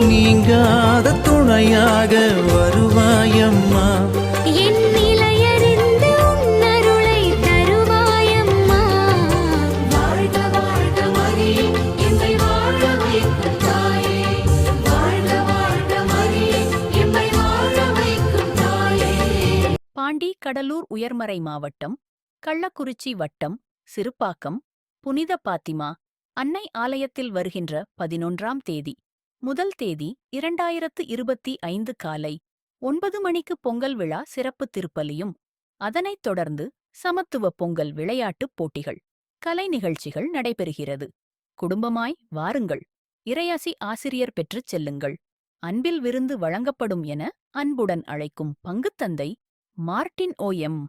நீங்காத துணையாக வருவாயம்மா. என் நிலையறிந்து உன்னருளை தருவாயம்மா. வாழ்க வாழ்க மரியே எம்மை வாழ வைக்கும் தாயே. வாழ்க வாழ்க மரியே எம்மை வாழ வைக்கும் தாயே. பாண்டி கடலூர் உயர்மறை மாவட்டம் கள்ளக்குறிச்சி வட்டம் சிறுப்பாக்கம் புனித பாத்திமா அன்னை ஆலயத்தில் வருகின்ற பதினொன்றாம் தேதி. முதல் தேதி இரண்டாயிரத்து இருபத்தி ஐந்து காலை ஒன்பது மணிக்கு பொங்கல் விழா சிறப்பு திருப்பலியும். அதனைத் தொடர்ந்து சமத்துவ பொங்கல் விளையாட்டுப் போட்டிகள் கலை நிகழ்ச்சிகள் நடைபெறுகிறது. குடும்பமாய் வாருங்கள். இறையாசி ஆசிரியர் பெற்றுச் செல்லுங்கள். அன்பில் விருந்து வழங்கப்படும் என அன்புடன் அழைக்கும் பங்குத்தந்தை மார்ட்டின் ஓ எம்.